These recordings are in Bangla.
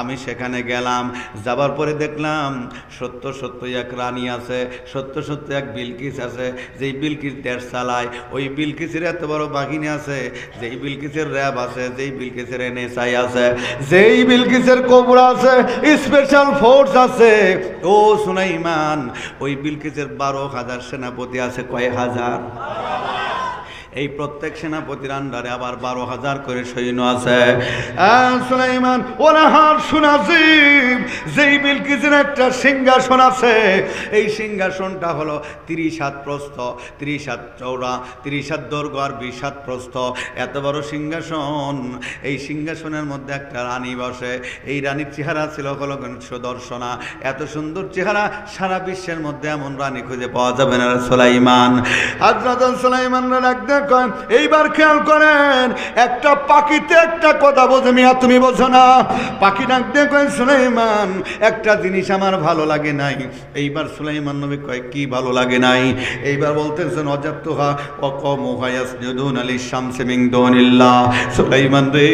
আমি সেখানে গেলাম, যাবার পরে দেখলাম সত্য সত্য এক রানী আছে, সত্য সত্য এক বিলকিস আছে, যেই বিলকিস দেশ চালায় ওই বিলকিসের এত বড় বাঘিনী আছে, যেই বিলকিসের র্যাব আছে, যেই বিলকিসের এনএসআই আছে, যেই বিলকিসের কোবরা আছে, স্পেশাল ফোর্স আছে। ও সুনাইমান ওই বিলকিসের বারো হাজার সেনাপতি আছে কয়েক হাজার? এই প্রত্যেক সেনাপতির আন্ডারে আবার বারো হাজার করে সৈন্য আছে। সুলাইমান ওনাহার সুনাজিব যেই বিলকিসের একটা সিংহাসন আছে, এই সিংহাসনটা হলো তিরিশ হাত প্রস্থ তিরিশ হাত চৌড়া তিরিশ হাত দৈর্ঘ্য আর বিশ হাত প্রস্থ। এত বড় সিংহাসন, এই সিংহাসনের মধ্যে একটা রানী বসে। এই রানীর চেহারা ছিল হলো সুদর্শনা এত সুন্দর চেহারা, সারা বিশ্বের মধ্যে এমন রানী খুঁজে পাওয়া যাবে না সোলাইমান। হাজরত সুলাইমানরা ডাক কয়, এইবার খেয়াল করেন একটা পাখিতে একটা কথা বোঝে মিয়া তুমি বোঝো না। পাখি ডাক দিয়ে কয় সুলাইমান একটা জিনিস আমার ভালো লাগে নাই। এইবার সুলাইমান নবী কয় কি ভালো লাগে নাই? এইবার বলতেছেন অজাত্তুহা ও কমুহায়াস জুদুন আলী শামসে মিং দোনিল্লাহ। সুলাইমান রে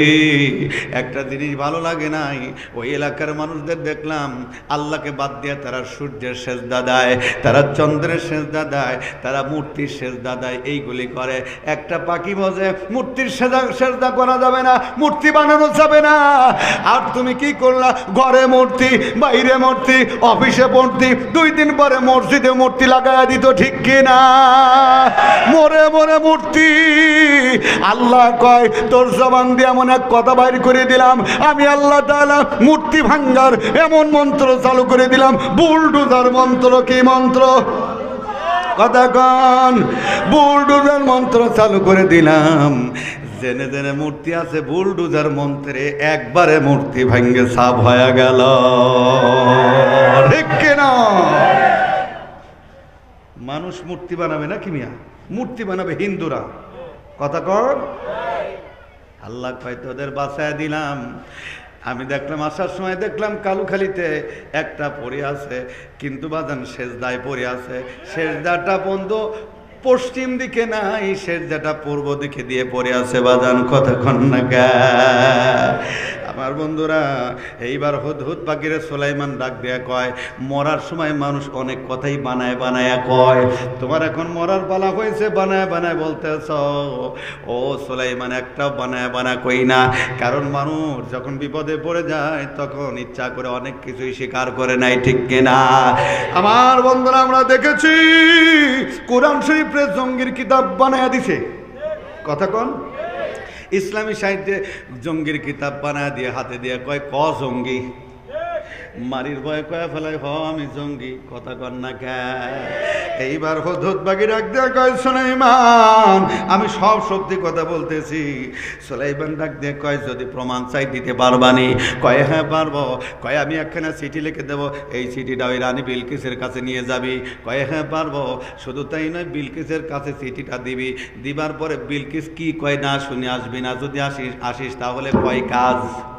একটা জিনিস ভালো লাগে নাই? ওই এলাকার মানুষদের দেখলাম আল্লাহকে বাদ দিয়ে তারা সূর্যের সেজদা দেয় তারা চন্দ্রের সেজদা দেয় তারা মূর্তির সেজদা দেয় এইগুলি করে। একটা পাখি বজে মূর্তির সেজা করা যাবে না, মূর্তি বানানো যাবে না। আর তুমি কি করলা? ঘরে মূর্তি, বাইরে মূর্তি, অফিসে মূর্তি, দুই দিন পরে মসজিদে মূর্তি লাগায় দিত, ঠিক কি না? মরে মরে মূর্তি। আল্লাহ কয়, তোর জবান দিয়ে এমন এক কথা বাইর করে দিলাম। আমি আল্লাহ তাআলা মূর্তি ভাঙ্গার এমন মন্ত্র চালু করে দিলাম। বুলডুজার মন্ত্র কি মন্ত্র? কথাগণ, বুলডুজার মন্ত্র চালু করে দিলাম। জেনে জেনে মূর্তি আছে বুলডুজার মন্ত্রে, একবারে মূর্তি ভাঙ্গে সাফ হয়ে গেল। কিনা মানুষ মূর্তি বানাবে না কি মিয়া? মূর্তি বানাবে হিন্দুরা। কথা কর আল্লাহ কয় তোদের বাসায় দিলাম। আমি দেখলাম আসার সময় দেখলাম কালুখালিতে একটা পড়ে আছে, কিন্তু বাজান সেজদায় পড়ে আছে। সেজদাটা বন্ধ, পশ্চিম দিকে নাই, সেজদাটা পূর্ব দিকে দিয়ে পড়ে আছে বাজান, কতক্ষণ না গা আমার বন্ধুরা, এইবার হুদ হুদ পাখিরে সোলাইমান ডাক দেয়া কয়, মরার সময় মানুষ অনেক কথাই বানায় বানায় কয়, তোমার এখন মরার পালা হয়েছে, বানায় বানায় বলতেছ। ও সোলাইমান, একটাও বানায় বানা কই না। কারণ মানুষ যখন বিপদে পড়ে যায়, তখন ইচ্ছা করে অনেক কিছুই স্বীকার করে নাই ঠিক কিনা আমার বন্ধুরা, আমরা দেখেছি, কোরআন শরীফের জঙ্গির কিতাব বানায় দিছে। কথা কন। ইসলামী সাহিত্যে জঙ্গির কিতাব বানা দিয়ে হাতে দিয়ে কয় ক জঙ্গি? মারির ভয়ে কয়ে ফেলায় হ, আমি জঙ্গি, কথা কর না এইবার হদুত বাগি ডাক দিয়ে কয়, সোলাইমান, আমি সব সত্যি কথা বলতেছি। সোলাইমান ডাক দিয়ে কয়, যদি প্রমাণ চাই, দিতে পারবানি? কয় হ্যাঁ পারব। কয়, আমি একখানা চিঠি লিখে দেবো, এই চিঠিটা ওই রানী বিলকিসের কাছে নিয়ে যাবি। কয় হ্যাঁ পারব। শুধু তাই নয়, বিলকিসের কাছে চিঠিটা দিবি। দিবার পরে বিলকিস কি কয়, না শুনে আসবি না, যদি আসিস আসিস, তাহলে কয় কাজ?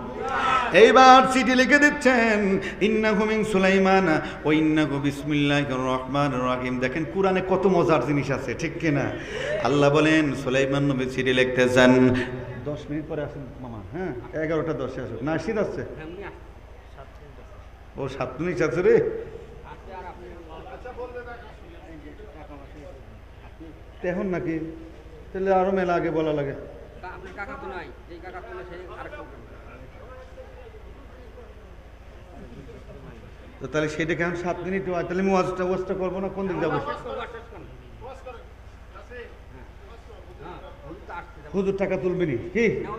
এইবার চিঠি লিখে দিচ্ছেন, ইন্নাহু মিন সুলাইমান ও ইন্নাহু বিসমিল্লাহির রহমান রহিম। দেখেন কোরআনে কত মজার জিনিস আছে, ঠিক কিনা? আল্লাহ বলেন, সুলাইমান নবী চিঠি লিখতেছেন দশ মিনিট পরে আসুন, মামা হ্যাঁ? এগারোটা দশে আসুন না শীত আসছে ও, সাত মিনিট আছে রে। এখন নাকি? তাহলে আরও মেলা আগে বলা লাগে। কাকা তো নাই কাকা তো সেই তো তাহলে সেটা কেমন সাত মিনিট হয় তাহলে আমি ওয়াজটা ওয়াজটা করব না? কোন দিক যাব? হুজুর তো টাকা তুলবিনি কি না,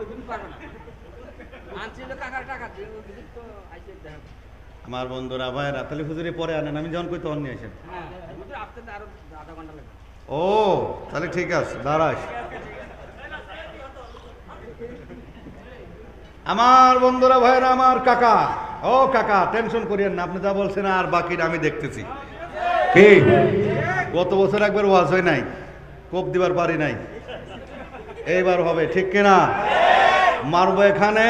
তো দেখা। আমার বন্ধুরা ভাইরা তাহলে হুজুরে পরে আনেন আমি যখন কই তখন নিয়ে আসেন। তো। ও তাহলে ঠিক আছে দাঁড়াস। আমার বন্ধুরা ভাইরা আমার কাকা। ও কাকা টেনশন করিয়েন না, আপনি যা বলছেন আর বাকিটা আমি দেখতেছি। কি? গত বছর একবার ওয়াজ হয় নাই, কোপ দিবার পারি নাই। এইবার হবে, ঠিক কিনা? মারবো এখানে,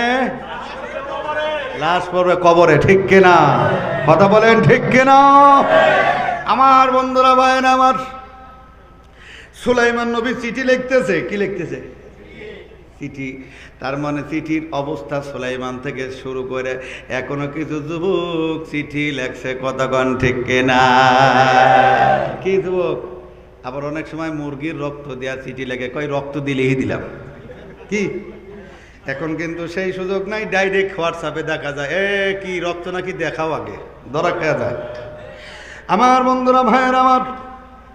লাশ পড়বে কবরে, ঠিক কিনা? কথা বলেন, ঠিক কিনা? আমার বন্ধুরা, ভাইয়েরা, আমার সুলাইমান নবী চিঠি লিখতেছে, কি লিখতেছে? চিঠি। তার মানে চিঠির অবস্থা সুলাইমান থেকে শুরু করে এখনও কিছু যুবক চিঠি লেখছে কতক্ষণ ঠিক কিনা? কি যুবক? আবার অনেক সময় মুরগির রক্ত দেওয়া চিঠি লেগে কয় রক্ত দিলেই দিলাম। কি? এখন কিন্তু সেই সুযোগ নাই, ডাইরেক্ট হোয়াটসঅ্যাপে দেখা যায়, এ, কি রক্ত নাকি দেখাও আগে, ধরা খেয়া যায়। আমার বন্ধুরা, ভাইয়ের, আমার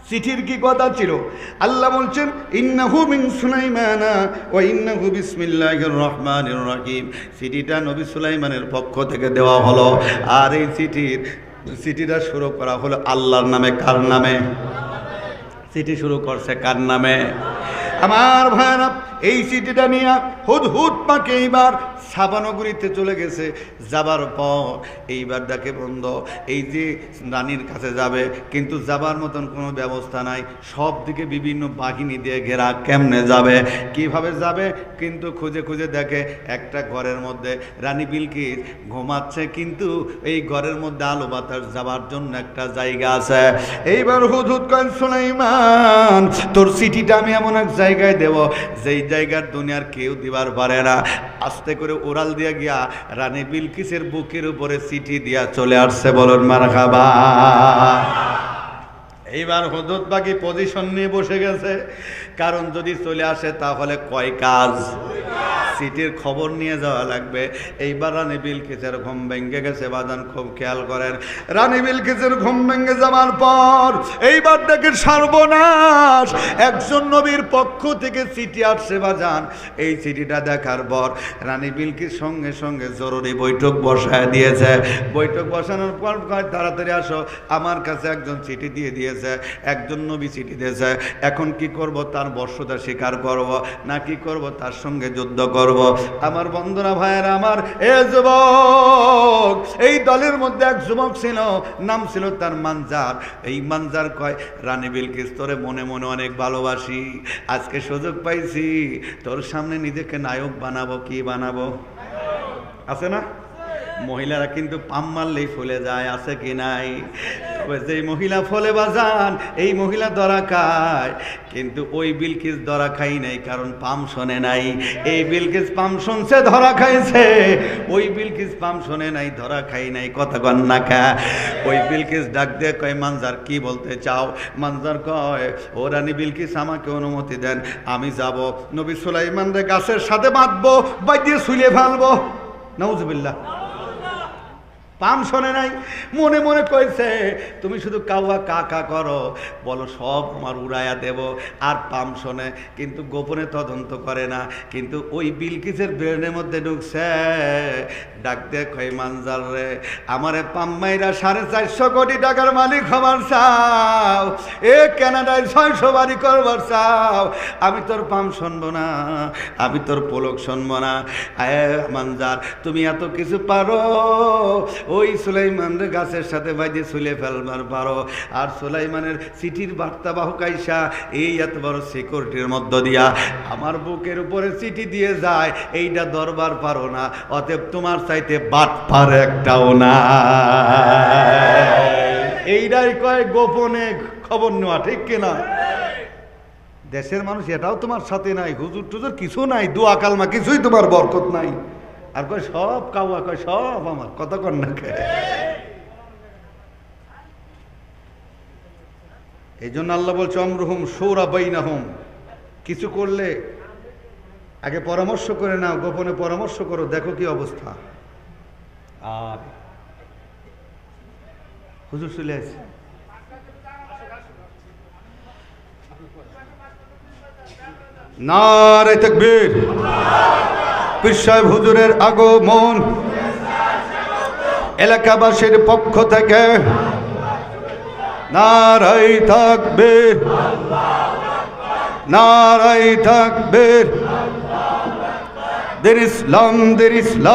চিঠির কি কথা ছিল? আল্লাহ বলছেন, ইন্নাহু মিন সুলাইমানা ওয়া ইন্নাহু বিসমিল্লাহির রহমানির রহিম। চিঠিটা নবী সুলাইমানের পক্ষ থেকে দেওয়া হলো। আর এই চিঠির, চিঠিটা শুরু করা হলো আল্লাহর নামে, কার নামে? চিঠি শুরু করছে কার নামে? আমার ভাইরা এই চিঠিটা নিয়ে হুদ হুদ পাকে এইবার সাবানগরীতে চলে গেছে, যাবার পর এইবার ডাকে বন্ধ। এই যে রানীর কাছে যাবে, কিন্তু যাবার মতন কোনো ব্যবস্থা নাই। সব দিকে বিভিন্ন বাহিনী দিয়ে ঘেরা কেমনে যাবে? কীভাবে যাবে? কিন্তু খুঁজে খুঁজে দেখে একটা ঘরের মধ্যে রানী বিলকিস ঘুমাচ্ছে, কিন্তু এই ঘরের মধ্যে আলো বাতাস যাবার জন্য একটা জায়গা আছে। এইবার হুদ হুদ করেন সুলাইমান, তোর সিটিটা আমি এমন এক জায়গায় দেব, যেই জায়গার দুনিয়ার কেউ দিবার পারে না। আস্তে করে ওরাল দিয়া গিয়া রানী বিলকিসের বুকের উপরে চিঠি দিয়া চলে আসছে বলুন মার খাবা এইবার হজরত বাকি পজিশন নিয়ে বসে গেছে। কারণ যদি চলে আসে তাহলে কয় কাজ? সিটির খবর নিয়ে যাওয়া লাগবে। এইবার রানী বিলকিসের ঘুম ভেঙে গেছে, বাজান খুব খেয়াল করেন। রানী বিলকিসের ঘুম ভেঙে যাওয়ার পর এইবার দেখে সর্বনাশ। একজন নবীর পক্ষ থেকে চিঠি আসছে, বাজান। এই চিঠিটা দেখার পর রানী বিলকির সঙ্গে সঙ্গে জরুরি বৈঠক বসায় দিয়েছে। বৈঠক বসানোর পর তাড়াতাড়ি আসো, আমার কাছে একজন চিঠি দিয়ে দিয়েছে, একজন নবী চিঠি দিয়েছে। এখন কি করব? তার বর্ষতা স্বীকার করব। না, কি করব? তার সঙ্গে যুদ্ধ করব। আমার বন্ধুরা, ভাইয়ের, আমার এ যুবক, এই দলের মধ্যে এক যুবক ছিল, নাম ছিল তার মানজার। এই মানজার কয়, রানী বিলকিস, তোরে মনে মনে অনেক ভালোবাসি, আজকে সুযোগ পাইছি, তোর সামনে নিজেকে নায়ক বানাবো, কি বানাবো? আছে না? মহিলারা কিন্তু পাম মারলেই ফুলে যায়, আছে কি নাই? তবে যেই মহিলা ফলে বাজান এই মহিলা ধরা খায় কিন্তু ওই বিলকিস ধরা খাই নাই, কারণ পাম শোনে নাই। এই বিলকিস পাম শুনছে, ধরা খাইছে। ওই বিলকিস পাম শোনে নাই, ধরা খাই নাই, কথা কন্যা খা ওই বিলকিস ডাক দিয়ে কয়, মানজার, কি বলতে চাও? মানজার কয়, ও রানী বিলকিস, আমাকে অনুমতি দেন, আমি যাব। নবী সুলাইমানদের গাছের সাথে বাঁধবো বাইদিয়ে শুলে ফেলব। নউজবিল্লাহ। পাম শোনে নাই। মনে মনে কইছে, তুমি শুধু কাউয়া কাকা করো। বলো, সব আমার উড়াইয়া দেব। আর পাম শোনে, কিন্তু গোপনে তদন্ত করে না। কিন্তু ওই বিলকিসের ব্রেনের মধ্যে ঢুকছে। ডাক কই মানজার রে, আমারে পাম্মাইরা সাড়ে চারশো কোটি টাকার মালিক হবার চাও। এ কানাডায় ছয়শো বাড়ি করবার চাও। আমি তোর পাম শুনব না, আমি তোর পোলক শুনব না। আয় মানজার তুমি এত কিছু পারো। ওই সুলাইমানের গাছের সাথে বাইদে শুলে ফেলবার পারো। আর সুলাইমানের চিঠির বার্তা বাহক আইসা এই এত বড় সিকিউরিটির মধ্য দিয়া। আমার বুকের উপরে চিঠি দিয়ে যায় এইটা দরবার পারো না। অতএব তোমার চাইতে বাট পার একটাও না। এইটাই কয় গোপনে খবর নেওয়া, ঠিক কিনা দেশের মানুষ এটাও তোমার সাথে নাই হুজুর টুজুর কিছু নাই, দোয়া কালমা কিছুই তোমার বরকত নাই। আর কয় সব কাউয়া কয় সব আমার কত কন্যা এই জন্য আল্লাহ বলছে অমরহুম সৌরা বাইনাহুম। কিছু করলে আগে পরামর্শ করে নাও গোপনে পরামর্শ করো দেখো কি অবস্থা। আর হুজুর চলে আসে নারে তকবীর। পীর হুজুরের আগমন। এলাকাবাসীর পক্ষ থেকে নারাই থাকবে। নারাই থাকবে। দের ইসলাম দের ইসলাম